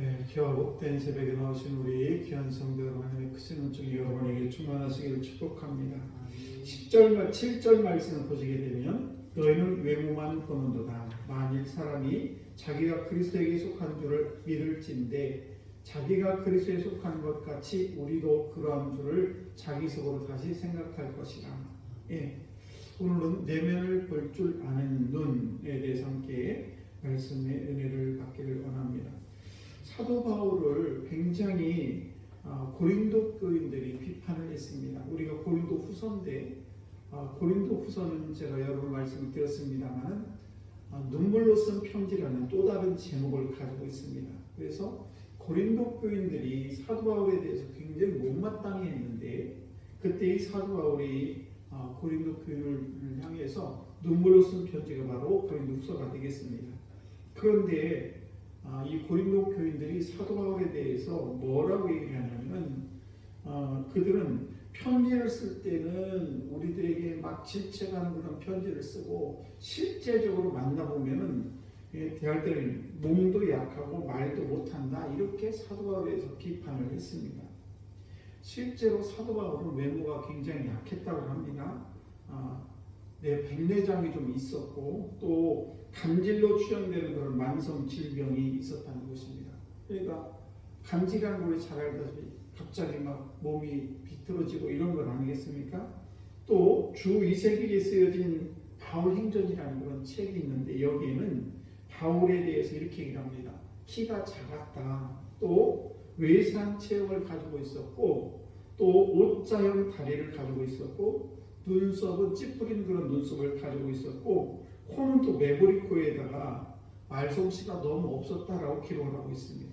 네, 귀하고 복된 새벽에 나오신 우리 귀한 성도 하나님의 크신 은총이 여러분에게 충만하시기를 축복합니다. 10절, 말 7절 말씀을 보시게 되면 너희는 외모만 보는도다. 만일 사람이 자기가 그리스도에게 속한 줄을 믿을진데 자기가 그리스도에 속한 것 같이 우리도 그러한 줄을 자기 속으로 다시 생각할 것이라. 예. 오늘은 내면을 볼 줄 아는 눈에 대해서 함께 말씀의 은혜를 받기를 원합니다. 사도 바울을 굉장히 아, 고린도 교인들이 비판을 했습니다. 우리가 고린도 후서인데 아, 고린도 후서는 제가 여러 번 말씀을 드렸습니다만 아, 눈물로 쓴 편지라는 또 다른 제목을 가지고 있습니다. 그래서 고린도 교인들이 사도 바울에 대해서 굉장히 못마땅해 했는데 그때 이 사도 바울이 아, 고린도 교인을 향해서 눈물로 쓴 편지가 바로 고린도 후서가 되겠습니다. 그런데 아, 이 고린도 교인들이 사도 바울에 대해서 뭐라고 얘기하냐면 어, 그들은 편지를 쓸 때는 우리들에게 막 질책하는 그런 편지를 쓰고 실제적으로 만나보면은 예, 대할 때는 몸도 약하고 말도 못한다 이렇게 사도 바울에 대해서 비판을 했습니다. 실제로 사도 바울은 외모가 굉장히 약했다고 합니다. 아, 네, 백내장이 좀 있었고 또 간질로 추정되는 그런 만성 질병이 있었다는 것입니다. 그러니까 간질이라는 걸잘 알다시피 갑자기 막 몸이 비틀어지고 이런 건 아니겠습니까? 또 주 2세기에 쓰여진 바울 행전이라는 그런 책이 있는데 여기에는 바울에 대해서 이렇게 얘기를 합니다. 키가 작았다. 또 외상 체형을 가지고 있었고 또 옷자형 다리를 가지고 있었고 눈썹은 찌푸린 그런 눈썹을 가지고 있었고 코는 또 매부리 코에다가 말솜씨가 너무 없었다라고 기록을 하고 있습니다.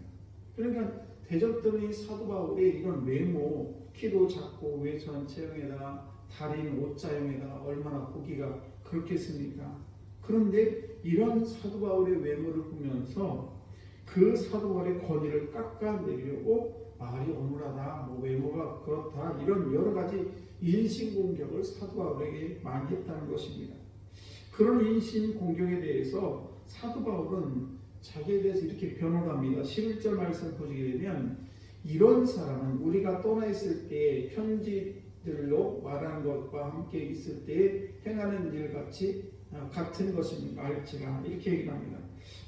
그러니까 대적들은 이 사도 바울의 이런 외모, 키도 작고 외소한 체형에다가 다리는 옷자형에다가 얼마나 보기가 그렇겠습니까? 그런데 이런 사도 바울의 외모를 보면서 그 사도 바울의 권위를 깎아내려고 말이 어눌하다, 뭐 외모가 그렇다 이런 여러 가지 인신 공격을 사도 바울에게 많이 했다는 것입니다. 그런 인신 공격에 대해서 사도 바울은 자기에 대해서 이렇게 변호를 합니다. 11절 말씀 보시게 되면 이런 사람은 우리가 떠나 있을 때 편지들로 말하는 것과 함께 있을 때 행하는 일 같이 아, 같은 것입니다. 알지라 이렇게 얘기합니다.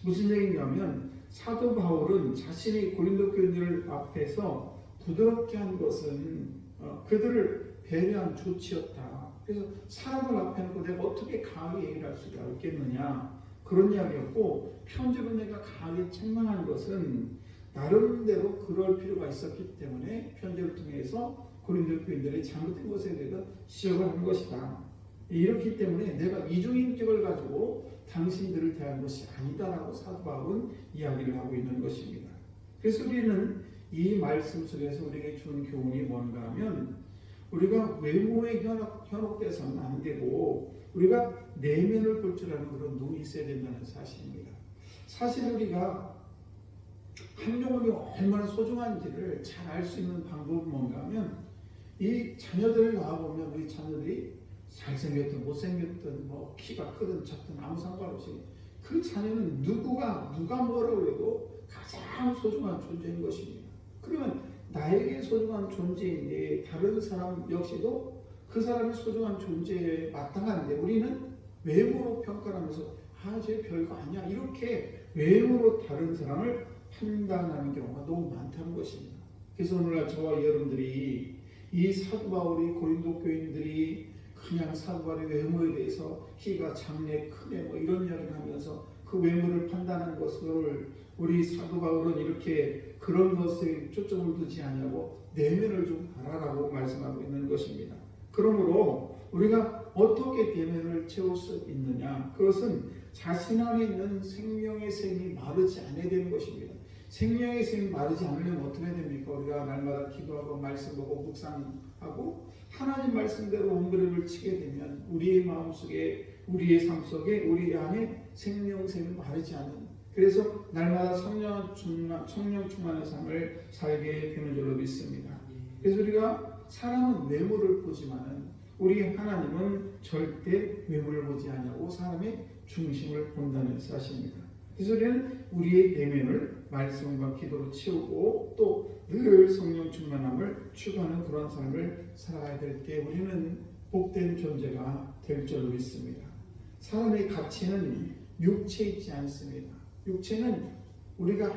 무슨 얘기냐면 사도 바울은 자신이 고린도 교인들 앞에서 부드럽게 한 것은 어, 그들을 배려한 조치였다. 그래서 사람을 앞에 놓고 내가 어떻게 강하게 얘기를 할 수가 있겠느냐 그런 이야기였고 편지로 내가 강하게 책망한 것은 나름대로 그럴 필요가 있었기 때문에 편지를 통해서 고린도 교인들이 잘못된 것에 대해서 지적을 한 것이다. 이렇기 때문에 내가 이중인격을 가지고 당신들을 대한 것이 아니다라고 사도 바울은 이야기를 하고 있는 것입니다. 그래서 우리는 이 말씀 속에서 우리에게 주는 교훈이 뭔가 하면 우리가 외모에 현혹, 현혹돼서는 안 되고 우리가 내면을 볼 줄 아는 그런 눈이 있어야 된다는 사실입니다. 사실 우리가 한 영혼이 얼마나 소중한지를 잘 알 수 있는 방법은 뭔가 하면 이 자녀들을 낳아보면 우리 자녀들이 잘생겼든 못생겼든 뭐 키가 크든 작든 아무 상관없이 그 자녀는 누구가 누가 뭐라고 해도 가장 소중한 존재인 것입니다. 그러면 나에게 소중한 존재인데 다른 사람 역시도 그 사람이 소중한 존재에 마땅한데 우리는 외모로 평가하면서 아 쟤 별거 아니야 이렇게 외모로 다른 사람을 판단하는 경우가 너무 많다는 것입니다. 그래서 오늘날 저와 여러분들이 이 사도 바울이 고린도 교인들이 그냥 사도 바울의 외모에 대해서 키가 작네 크네 뭐 이런 이야기를 하면서 그 외모를 판단하는 것을 우리 사도 바울은 이렇게 그런 것에 초점을 두지 않냐고 내면을 좀 바라라고 말씀하고 있는 것입니다. 그러므로 우리가 어떻게 내면을 채울 수 있느냐? 그것은 자신 안에 있는 생명의 샘이 마르지 않아야 되는 것입니다. 생명의 샘이 마르지 않으면 어떻게 됩니까? 우리가 날마다 기도하고 말씀 보고 묵상하고 하나님 말씀대로 몸부림을 치게 되면 우리의 마음속에 우리의 삶 속에 우리 안에 생명샘이 마르지 않는 그래서 날마다 성령 충만, 성령 충만의 삶을 살게 되는 줄로 믿습니다. 그래서 우리가 사람은 외모를 보지만은 우리 하나님은 절대 외모를 보지 않냐고 사람의 중심을 본다는 사실입니다. 그래서 우리는 우리의 내면을 말씀과 기도로 채우고 또 늘 성령 충만함을 추구하는 그런 삶을 살아야 될 때 우리는 복된 존재가 될 줄로 믿습니다. 사람의 가치는 육체에 있지 않습니다. 육체는 우리가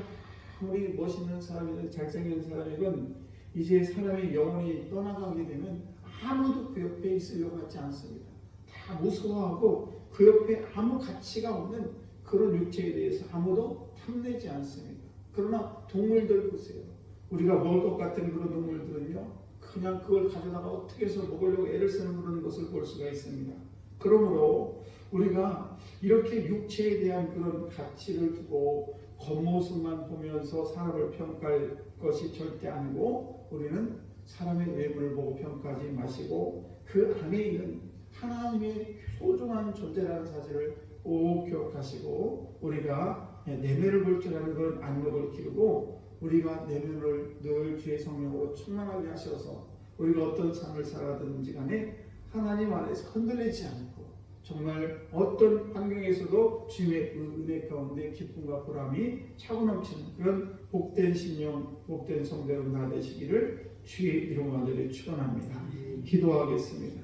아무리 멋있는 사람이든 잘생긴 사람이건 이제 사람의 영혼이 떠나가게 되면 아무도 그 옆에 있으려고 하지 않습니다. 다 무서워하고 그 옆에 아무 가치가 없는 그런 육체에 대해서 아무도 탐내지 않습니다. 그러나 동물들 보세요. 우리가 먹을 것 같은 그런 동물들은요, 그냥 그걸 가져다가 어떻게 해서 먹으려고 애를 쓰는 그런 것을 볼 수가 있습니다. 그러므로 우리가 이렇게 육체에 대한 그런 가치를 두고 겉모습만 보면서 사람을 평가할 것이 절대 아니고 우리는 사람의 외모를 보고 평가하지 마시고 그 안에 있는 하나님의 소중한 존재라는 사실을 꼭 기억하시고 우리가 내면을 볼 줄 아는 그런 안목을 기르고 우리가 내면을 늘 주의 성령으로 충만하게 하셔서 우리가 어떤 삶을 살아든지 간에 하나님 안에서 흔들리지 않고 정말 어떤 환경에서도 주님의 그 은혜 가운데 기쁨과 보람이 차고 넘치는 그런 복된 신령, 복된 성대로 나 되시기를 주의 이름으로 축원합니다. 기도하겠습니다.